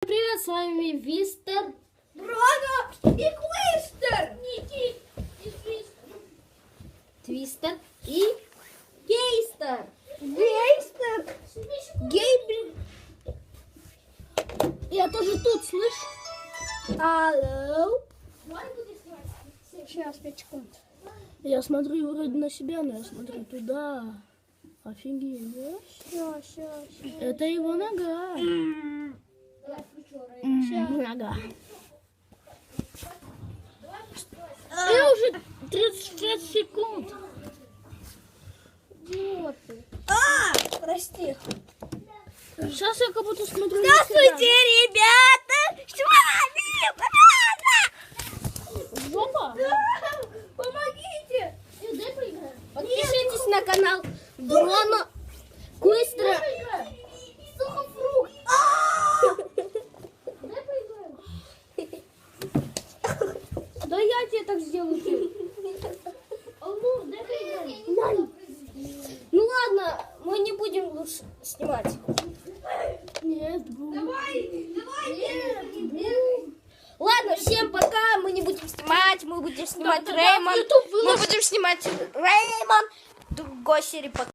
Привет, с вами Вистер. Брага і Квистер! Ні, Твистер и Кейстер. Гейстер! Гейбл! Я тоже тут, слышь? Алло! Сейчас, пять секунд. Я смотрю вроде на себя, но я смотрю туда. Офигеть. Все, все, все. Это его нога. Нога. Я уже 36 секунд. А, прости. Сейчас я как будто смотрю Здравствуйте, ребята! Вами Жопа. Помогите! Подпишитесь на канал Дрона Да я тебе так сделаю. Ну ладно, мы не будем лучше снимать. Нет. Давай, давай, Ладно, всем пока. Мы не будем снимать, мы будем снимать Реймон. Мы будем снимать Реймон. Другой серии пока.